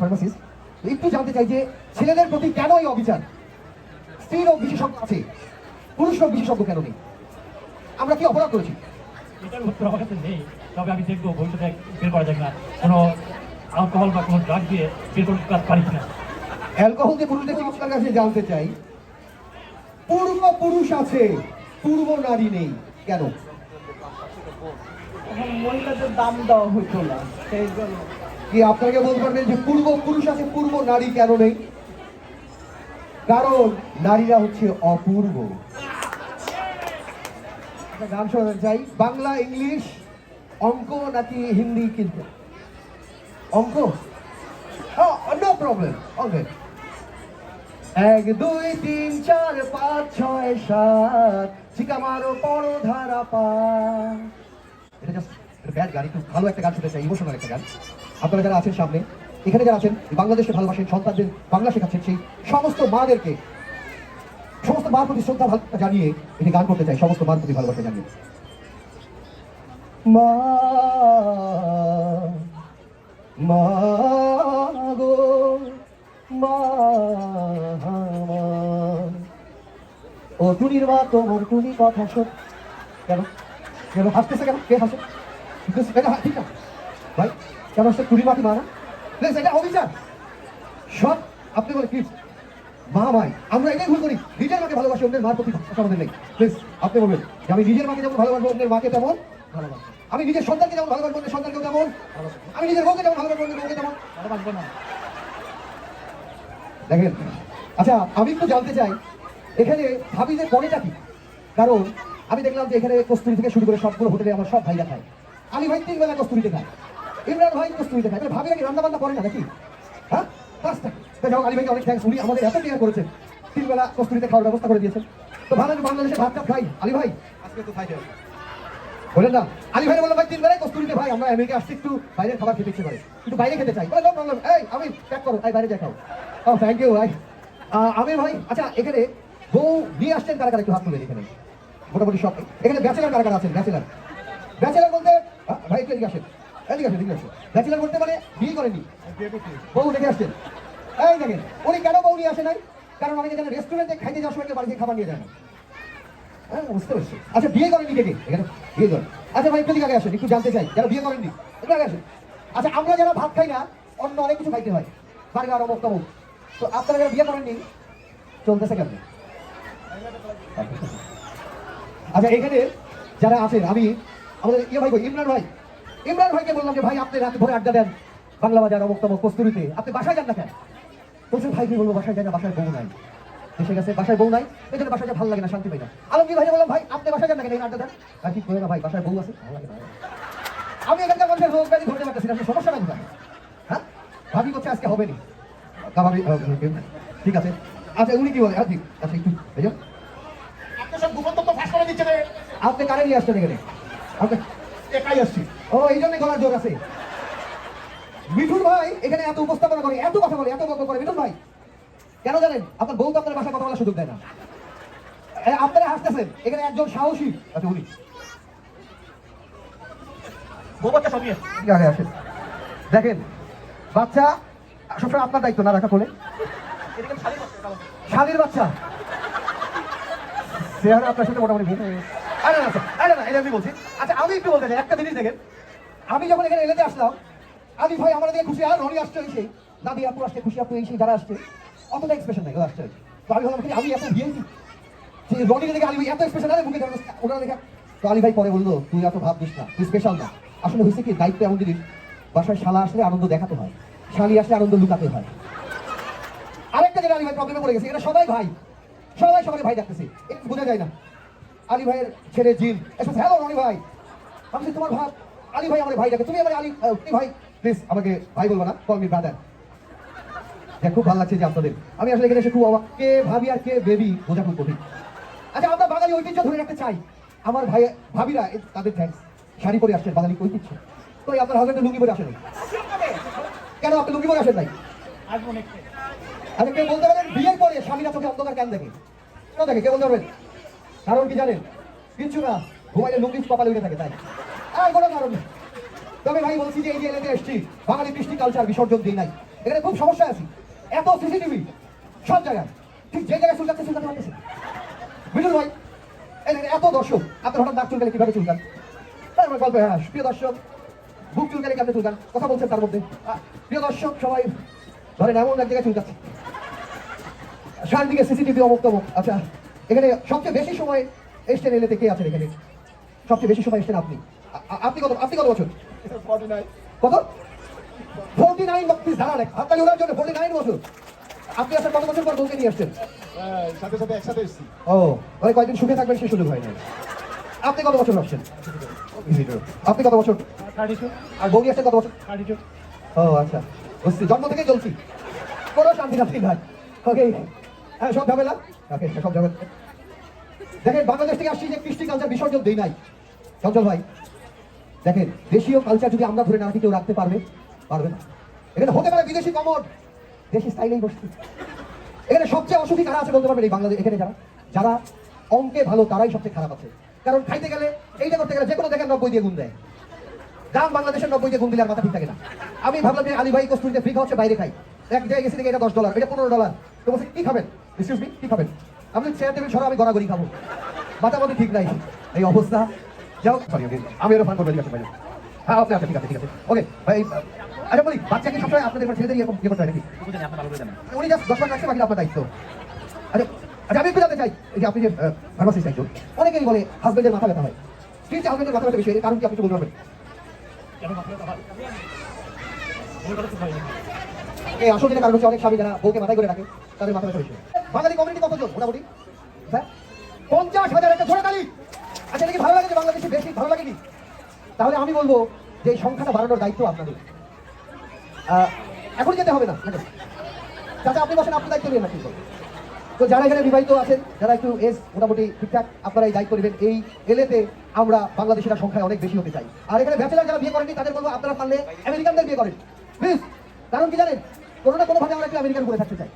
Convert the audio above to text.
Pharmacist একটু জানতে চাই যে ছেলেদের প্রতি কেন এই অবিচার? স্ত্রী রোগ বিশেষজ্ঞ আছে পুরুষ রোগ বিশেষজ্ঞ কেন নেই? আমরা কি অপরাধ করেছি? এটার উত্তর আমার কাছে নেই তবে আমি দেখব ভবিষ্যতে বের করা যায় না কোনো অ্যালকোহল বা কোনো ড্রাগ দিয়ে বের করতে পারি কিনা। অ্যালকোহল দিয়ে পুরুষদের চিকিৎসার কাছে জানতে চাই পূর্ব পুরুষ আছে পূর্ব নারী নেই কেন? এখন মহিলাদের দাম দেওয়া হতো না সেই জন্য। কি আপনাকে বলতে পারবেন যে পূর্ব পুরুষ আছে, পূর্ব নারী কেন নেই? কারণ নারীরা হচ্ছে অপূর্ব। গান শোনাতে চাই। বাংলা, ইংলিশ, অঙ্ক নাকি হিন্দি, কিন্তু? অঙ্ক? নো প্রবলেম ওকে এক, দুই, তিন, চার, পাঁচ, ছয়, সাত। চিকা মারো পড়ো ধারা পা। ব্যাড গান একটু ভালো একটা গান শুনতে চাই ইমোশনাল একটা গান। আপনারা যারা আছেন সামনে, এখানে যারা আছেন বাংলাদেশে ভালোবাসেন, সন্তানদের বাংলা শেখাচ্ছেন, সেই সমস্ত মাদেরকে, সমস্ত মার প্রতি শ্রদ্ধা জানিয়ে এটি গান করতে চাই, সমস্ত মার প্রতি ভালোবাসা জানিয়ে। মা গো, মা। ও টুনির মা, তোমার টুনি কথা শোন। কেন? কেন হাসতেছে কেন? কে হাসে? এটা ঠিক না ভাই কেন হাসছে টুনি মা কি মা না এটা অবিচার সব আপনি বলে কি মা ভাই আমরা এটাই ভুল করি নিজের মাকে ভালোবাসি অন্যের মার প্রতি নেই প্লিজ আপনি বলবেন যে আমি নিজের মাকে যেমন ভালোবাসবো অন্যের মাকে তেমন ভালোবাসবো আমি নিজের সন্তানকে যেমন ভালোবাসবো অন্যের সন্তানকেও তেমন। আমি নিজের বউকে যেমন ভালোবাসবো অন্যের বউকে তেমন ভালোবাসবো না দেখেন আচ্ছা আমি একটু জানতে চাই এখানে ভাবিদের পরেটা কি কারণ আমি দেখলাম যে এখানে কস্তুরি থেকে শুরু করে সবগুলো হোটেলে আমার সব ভাইরা খায় আমি ভাই তিন বেলা কস্তুরিতে খায় ইমরান ভাই কস্তুরিতে খায় তাহলে ভাবিরা কি রান্না বান্না করে না নাকি? হ্যাঁ? পাঁচটা যাও আলী ভাইকে অনেক থ্যাংকস উনি আমাদের এত কেয়ার করেছেন তিন বেলা কস্তুরিতে খাওয়ার ব্যবস্থা করে দিয়েছেন তো ভালো আমি বাংলাদেশে ভাত টাত খাই। আলী ভাই? আজকে তো খাই বলেন না। আলী ভাই বললাম ভাই তিন বেলায় কস্তুরিতে ভাই আমরা আমেরিকা আসছি একটু বাইরের খাবার খেতে ইচ্ছে করে। কিন্তু বাইরে খেতে চাই। বলে এই আমি প্যাক করো। তাই বাইরে যাই খাও। ও থ্যাংক ইউ ভাই। আমির ভাই আচ্ছা এখানে বউ নিয়ে আসছেন কারা কারা? একটু হাত তুলবেন এখানে মোটামুটি সব। এখানে ব্যাচেলার কারা কারা আছেন? ব্যাচেলার ব্যাচেলার বলতে ভাই একটু এদিকে আসেন এদিকে আসেন এদিকে আসেন। ব্যাচেলার বলতে মানে বিয়ে করেনি। বউ দেখে আসছেন। এই দেখেন, উনি কেন বউ নিয়ে আসে নাই? কারণ অনেকে জানেন রেস্টুরেন্টে খাইতে যাওয়ার সময় কেউ বাড়ি খাবার নিয়ে যায় হ্যাঁ বুঝতে পারছি। আচ্ছা বিয়ে করেনি কে কে? এখানে বিয়ে করেন। আচ্ছা ভাই একটু দিকে আসেন, একটু জানতে চাই, যারা বিয়ে করেননি, একটু আগে আসেন। আচ্ছা আমরা যারা ভাত খাই না, অন্য অনেক কিছু খাইতে হয়। বার্গার, অমুক, তমুক। তো আপনারা যারা বিয়ে করেননি, চলতেছে কেমন? আচ্ছা এখানে যারা আছেন, আমি, আমাদের ইয়ে ভাই ইমরান ভাই। ইমরান ভাইকে বললাম যে ভাই আপনি রাতে ভরে আড্ডা দেন বাংলা বাজার অমুক তমুক কস্তুরিতে। আপনি বাসায় যান না কেন? বলছেন ভাই কি বলব বাসায় যাই না বাসায় বউ নাই। এসে গেছে বাসায় বউ নাই। এই জন্য বাসায় ভালো লাগে না শান্তি পাই না। আলমগীর ভাই বললাম ভাই আপনি বাসায় যান না কেন? আড্ডা দেন। আর কি করে না ভাই বাসায় বউ আছে ভালো লাগে না। আমি এখানকার মানুষের ব্যাধি ধরতে পারতেছি না সমস্যাটা কোথায়? হ্যাঁ? ভাবি করছে আজকে হবে না। ঠিক আছে। আচ্ছা উনি কি বলে? আচ্ছা ঠিক আচ্ছা একটু আপনি কারে নিয়ে আসছেন এখানে? আপনি একাই আসছি। ও এই জন্য গলার জোর আছে। মিঠুন ভাই এখানে এত উপস্থাপনা করে এত কথা বলে এত গল্প করে মিঠুন ভাই। কেন জানেন? আপনার বউ তো আপনার বাসায় কথা বলার সুযোগ দেয় না। আপনারা হাসতেছেন এখানে একজন সাহসী। আচ্ছা উনি। দেখেন বাচ্চা সবসময় আপনার দায়িত্ব না রাখা কোলে। এদিকে শাড়ি বাচ্চা। শালির চেহারা আপনার সাথে মোটামুটি। আরে আরে না, এটা আমি বলছি। আচ্ছা আমি বলতে একটা জিনিস দেখেন। আমি যখন এখানে এলেতে আসলাম, আমি ভাই আমার দিকে খুশি, আর রনি সেই, দাদি আপু আসছে, খুশি আপু যারা আসছে অতটা এক্সপ্রেশন নাই আসছে তো আমি ভাবলাম আমি এত যে রনিকে দেখে ভাই এত আরে মুখে তো ভাই পরে বলল, তুই এত ভাব দিস না, তুই স্পেশাল না। আসলে হয়েছে কি, দায়িত্ব এমন জিনিস, বাসায় শালা আসলে আনন্দ দেখাতে হয়, শালি আসলে আনন্দ লুকাতে হয়। আরেকটা যেটা আলী ভাই প্রবলেমে পড়ে গেছে, এটা সবাই ভাই, সবাই সবাই ভাই দেখতেছে একটু বোঝা যায় না। আলী ভাইয়ের ছেলে জিল। এসে হ্যালো রনি ভাই। আমি তোমার ভাই আলী ভাই আমার ভাই ডাকে তুমি আমার আলী তুমি ভাই প্লিজ আমাকে ভাই বলব না কল মি ব্রাদার হ্যাঁ খুব ভালো লাগছে যে আপনাদের। আমি আসলে এখানে এসে খুব অবাক। কে ভাবি আর কে বেবি বোঝা খুব কঠিন। আচ্ছা আমরা বাঙালি ঐতিহ্য ধরে রাখতে চাই। আমার ভাই ভাবিরা তাদের থ্যাঙ্কস শাড়ি পরে আসছেন বাঙালি ঐতিহ্য। তো আপনার হাজবেন্ড লুঙ্গি পরে আসেন কেন আপনি লুঙ্গি পরে আসেন নাই? আচ্ছা কেউ বলতে পারেন বিয়ের পরে স্বামীরা চোখে অন্ধকার কেন দেখে? কেন দেখে? কে বলতে পারবেন? কারণ কি জানেন? কিচ্ছু না, ঘুমাইলে লুঙ্গি কপালে উঠে থাকে, তাই। আর কোনো কারণ নেই। তবে ভাই বলছি যে এই যে এলাকায় এসছি, বাঙালি কৃষ্টি কালচার বিসর্জন দিই নাই। এখানে খুব সমস্যা আছে। এত সিসিটিভি সব জায়গায়। ঠিক যে জায়গায় চুলকাচ্ছে, চুলকাতে পারতেছে বুঝুন ভাই এত দর্শক। আপনার হঠাৎ নাক চুলকালে কীভাবে চুলকান? তারপর গল্প হ্যাঁ প্রিয় দর্শক, বুক চুলকালে কেমনে চুলকান? কথা বলছেন তার মধ্যে। প্রিয় দর্শক, সবাই ধরেন এমন এক জায়গায় চুলকাচ্ছে। সারাদিকে সিসিটিভি অমুক তমুক। আচ্ছা এখানে সবচেয়ে বেশি সময় এসছেন এলেতে কে আছেন এখানে? সবচেয়ে বেশি সময় এসছেন আপনি। আপনি কত আপনি কত বছর? কত? ফোর্টি নাইন প্লিজ দাঁড়ান হাততালি ওনার জন্য ফোর্টি নাইন বছর। আপনি আসেন কত বছর পর বউকে নিয়ে আসছেন? সাথে সাথে একসাথে এসেছি। ও মানে কয়েকদিন সুখে থাকবেন সেই সুযোগ হয় না আপনি কত বছর আসছেন আপনি কত বছর? আর নিয়ে আসছেন কত বছর? ও আচ্ছা। বুঝছি জন্ম থেকেই চলছি। কোনো শান্তি শান্তি নাই। ওকে হ্যাঁ সব ঝামেলা? ওকে সব ঝামেলা। দেখেন, বাংলাদেশ থেকে আসছি যে কৃষ্টি কালচার বিসর্জন দেই নাই। চঞ্চল ভাই, দেখেন, দেশীয় কালচার যদি আমরা ধরে না রাখি, কেউ রাখতে পারবে? পারবে না। এখানে হতে পারে বিদেশি কমর দেশি স্টাইলেই বসছি এখানে সবচেয়ে অসুখী কারা আছে বলতে পারবেন এই বাংলাদেশ এখানে যারা? যারা অঙ্কে ভালো, তারাই সবচেয়ে খারাপ আছে। কারণ খাইতে গেলে, এইটা করতে গেলে যে কোনো দেখেন নব্বই দিয়ে গুণ দেয়। দাম বাংলাদেশের নব্বই দিয়ে গুণ দিলে আর মাথা ঠিক থাকে না। আমি ভাবলাম যে আলী ভাই কস্তুরিতে ফ্রি খাওয়াচ্ছে বাইরে খাই। এক জায়গায় গেছি এটা দশ ডলার এটা পনেরো ডলার তো বলছি, কি খাবেন? এক্সকিউজ মি কি খাবেন? আপনি চেয়ার টেবিল ছড়া আমি গড়াগড়ি খাব। মাথা মধ্যে ঠিক নাই। এই অবস্থা। যাও। সরি আমি ওরা ফান করব ঠিক আছে ভাই হ্যাঁ আপনি আচ্ছা ঠিক আছে ঠিক আছে। ওকে ভাই আচ্ছা বলি বাচ্চা কি সবসময় আপনাদের ছেলেদের এরকম ইয়ে করতে হয় নাকি? উনি জাস্ট দশ লাখ রাখছে বাকি আপনার দায়িত্ব। আচ্ছা আচ্ছা আমি একটু জানতে চাই এই যে আপনি যে ফার্মাসিস্ট একজন অনেকেই বলে হাজবেন্ডের মাথা ব্যথা হয়। ঠিক আছে হাজবেন্ডের মাথা ব্যথা বেশি কারণ কি আপনি একটু বলতে পারবেন। এই আসল যেটা কারণ হচ্ছে অনেক স্বামী যারা বউকে মাথায় করে রাখে তাদের মাথা ব্যথা বেশি হয়। বাঙালি কমিউনিটি কতজন? মোটামুটি? হ্যাঁ? পঞ্চাশ হাজার একটা তালি আচ্ছা কি ভালো লাগে যে বাংলাদেশে বেশি? ভালো লাগে কি? তাহলে আমি বলব যে এই সংখ্যাটা বাড়ানোর দায়িত্ব আপনাদের। এখন যেতে হবে না। চাচা, আপনি বসেন, আপনার দায়িত্ব নিয়ে না কিন্তু তো যারা এখানে বিবাহিত আছেন, যারা একটু এস, মোটামুটি ঠিকঠাক, আপনারা এই দায়িত্ব নেবেন। এই এলেতে আমরা বাংলাদেশের সংখ্যায় অনেক বেশি হতে চাই। আর এখানে ব্যাচেলার যারা বিয়ে করেনি তাদের বলব আপনারা পারলে আমেরিকানদের বিয়ে করেন। প্লিজ কারণ কি জানেন? কোনো না কোনোভাবে আমরা একটু আমেরিকান করে থাকতে চাই।